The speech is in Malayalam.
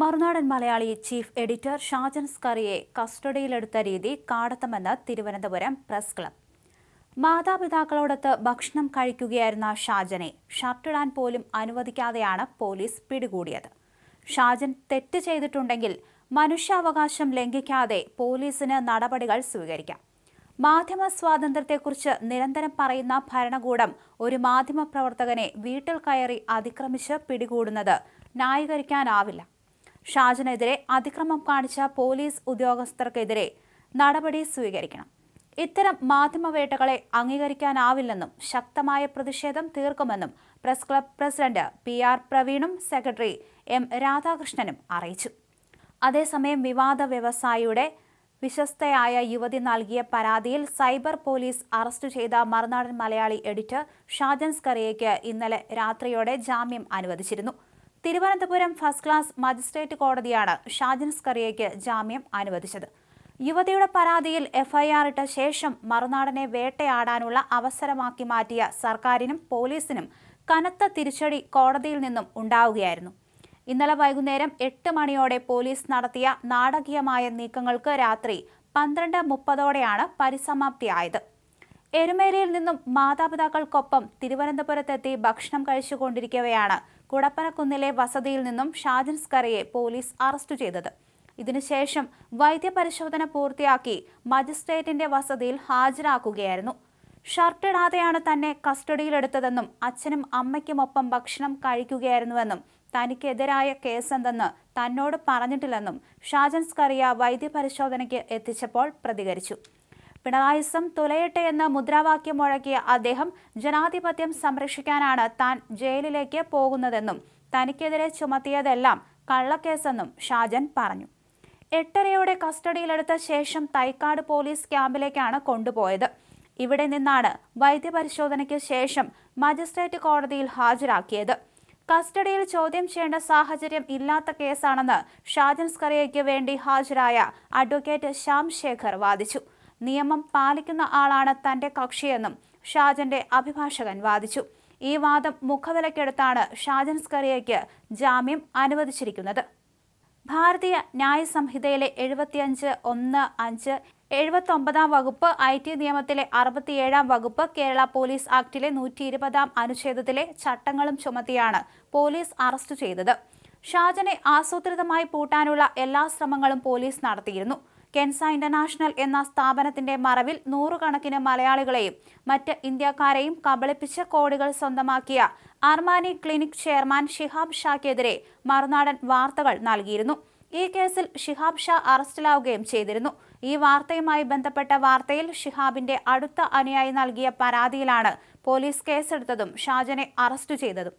മറുനാടൻ മലയാളി ചീഫ് എഡിറ്റർ ഷാജൻ സ്കറിയെ കസ്റ്റഡിയിലെടുത്ത രീതി കാടത്തമെന്ന് തിരുവനന്തപുരം പ്രസ് ക്ലബ്. മാതാപിതാക്കളോടൊത്ത് ഭക്ഷണം കഴിക്കുകയായിരുന്ന ഷാജനെ ഷർട്ടിടാൻ പോലും അനുവദിക്കാതെയാണ് പോലീസ് പിടികൂടിയത്. ഷാജൻ തെറ്റ് ചെയ്തിട്ടുണ്ടെങ്കിൽ മനുഷ്യാവകാശം ലംഘിക്കാതെ പോലീസിന് നടപടികൾ സ്വീകരിക്കാം. മാധ്യമ സ്വാതന്ത്ര്യത്തെക്കുറിച്ച് നിരന്തരം പറയുന്ന ഭരണകൂടം ഒരു മാധ്യമ പ്രവർത്തകനെ വീട്ടിൽ കയറി അതിക്രമിച്ച് പിടികൂടുന്നത് ന്യായീകരിക്കാനാവില്ല. ഷാജനെതിരെ അതിക്രമം കാണിച്ച പോലീസ് ഉദ്യോഗസ്ഥർക്കെതിരെ നടപടി സ്വീകരിക്കണം. ഇത്തരം മാധ്യമവേട്ടകളെ അംഗീകരിക്കാനാവില്ലെന്നും ശക്തമായ പ്രതിഷേധം തീർക്കുമെന്നും press club president P R പ്രവീണും secretary M രാധാകൃഷ്ണനും അറിയിച്ചു. അതേസമയം വിവാദ വ്യവസായിയുടെ വിശ്വസ്തയായ യുവതി നൽകിയ പരാതിയിൽ സൈബർ പോലീസ് അറസ്റ്റ് ചെയ്ത മറുനാടൻ മലയാളി എഡിറ്റർ ഷാജൻ സ്കറിയയ്ക്ക് ഇന്നലെ രാത്രിയോടെ ജാമ്യം അനുവദിച്ചിരുന്നു. തിരുവനന്തപുരം ഫസ്റ്റ് ക്ലാസ് മജിസ്ട്രേറ്റ് കോടതിയാണ് ഷാജിൻസ് സ്കറിയയ്ക്ക് ജാമ്യം അനുവദിച്ചത്. യുവതിയുടെ പരാതിയിൽ എഫ്ഐആർ ഇട്ട ശേഷം മറുനാടനെ വേട്ടയാടാനുള്ള അവസരമാക്കി മാറ്റിയ സർക്കാരിനും പോലീസിനും കനത്ത തിരിച്ചടി കോടതിയിൽ നിന്നും ഉണ്ടാവുകയായിരുന്നു. ഇന്നലെ വൈകുന്നേരം എട്ട് മണിയോടെ പോലീസ് നടത്തിയ നാടകീയമായ നീക്കങ്ങൾക്ക് രാത്രി പന്ത്രണ്ട് മുപ്പതോടെയാണ് പരിസമാപ്തിയായത്. എരുമേലിയിൽ നിന്നും മാതാപിതാക്കൾക്കൊപ്പം തിരുവനന്തപുരത്തെത്തി ഭക്ഷണം കഴിച്ചുകൊണ്ടിരിക്കവെയാണ് കുടപ്പനക്കുന്നിലെ വസതിയിൽ നിന്നും ഷാജിൻ സ്കറിയെ പോലീസ് അറസ്റ്റ് ചെയ്തത്. ഇതിനുശേഷം വൈദ്യപരിശോധന പൂർത്തിയാക്കി മജിസ്ട്രേറ്റിന്റെ വസതിയിൽ ഹാജരാക്കുകയായിരുന്നു. ഷർട്ടിടാതെയാണ് തന്നെ കസ്റ്റഡിയിലെടുത്തതെന്നും അച്ഛനും അമ്മയ്ക്കുമൊപ്പം ഭക്ഷണം കഴിക്കുകയായിരുന്നുവെന്നും തനിക്കെതിരായ കേസെന്തെന്ന് തന്നോട് പറഞ്ഞിട്ടില്ലെന്നും ഷാജൻ സ്കറിയ വൈദ്യപരിശോധനയ്ക്ക് എത്തിച്ചപ്പോൾ പ്രതികരിച്ചു. പിണറായിസം തുലയട്ടെ എന്ന് മുദ്രാവാക്യം മുഴക്കിയ അദ്ദേഹം ജനാധിപത്യം സംരക്ഷിക്കാനാണ് താൻ ജയിലിലേക്ക് പോകുന്നതെന്നും തനിക്കെതിരെ ചുമത്തിയതെല്ലാം കള്ളക്കേസെന്നും ഷാജൻ പറഞ്ഞു. എട്ടരയോടെ കസ്റ്റഡിയിലെടുത്ത ശേഷം തൈക്കാട് പോലീസ് ക്യാമ്പിലേക്കാണ് കൊണ്ടുപോയത്. ഇവിടെ നിന്നാണ് വൈദ്യപരിശോധനയ്ക്ക് ശേഷം മജിസ്ട്രേറ്റ് കോടതിയിൽ ഹാജരാക്കിയത്. കസ്റ്റഡിയിൽ ചോദ്യം ചെയ്യേണ്ട സാഹചര്യം ഇല്ലാത്ത കേസാണെന്ന് ഷാജൻ സ്കറിയയ്ക്ക് വേണ്ടി ഹാജരായ അഡ്വക്കേറ്റ് ശ്യാം ശേഖർ വാദിച്ചു. നിയമം പാലിക്കുന്ന ആളാണ് തന്റെ കക്ഷിയെന്നും ഷാജന്റെ അഭിഭാഷകൻ വാദിച്ചു. ഈ വാദം മുഖവിലക്കെടുത്താണ് ഷാജൻ സ്കറിയയ്ക്ക് ജാമ്യം അനുവദിച്ചിരിക്കുന്നത്. ഭാരതീയ ന്യായ സംഹിതയിലെ എഴുപത്തിയഞ്ച് ഒന്ന് അഞ്ച് എഴുപത്തി ഒമ്പതാം വകുപ്പ് ഐ ടി നിയമത്തിലെ അറുപത്തിയേഴാം വകുപ്പ് കേരള പോലീസ് ആക്ടിലെ നൂറ്റി ഇരുപതാം അനുച്ഛേദത്തിലെ ചട്ടങ്ങളും ചുമത്തിയാണ് പോലീസ് അറസ്റ്റ് ചെയ്തത്. ഷാജനെ ആസൂത്രിതമായി പൂട്ടാനുള്ള എല്ലാ ശ്രമങ്ങളും പോലീസ് നടത്തിയിരുന്നു. കെൻസ ഇന്റർനാഷണൽ എന്ന സ്ഥാപനത്തിന്റെ മറവിൽ നൂറുകണക്കിന് മലയാളികളെയും മറ്റ് ഇന്ത്യക്കാരെയും കബളിപ്പിച്ച കോടികൾ സ്വന്തമാക്കിയ അർമാനി ക്ലിനിക് ചെയർമാൻ ഷിഹാബ് ഷാക്കെതിരെ മറുനാടൻ വാർത്തകൾ നൽകിയിരുന്നു. ഈ കേസിൽ ഷിഹാബ് ഷാ അറസ്റ്റിലാവുകയും ചെയ്തിരുന്നു. ഈ വാർത്തയുമായി ബന്ധപ്പെട്ട വാർത്തയിൽ ഷിഹാബിന്റെ അടുത്ത അനുയായി നൽകിയ പരാതിയിലാണ് പോലീസ് കേസെടുത്തതും ഷാജനെ അറസ്റ്റ് ചെയ്തതും.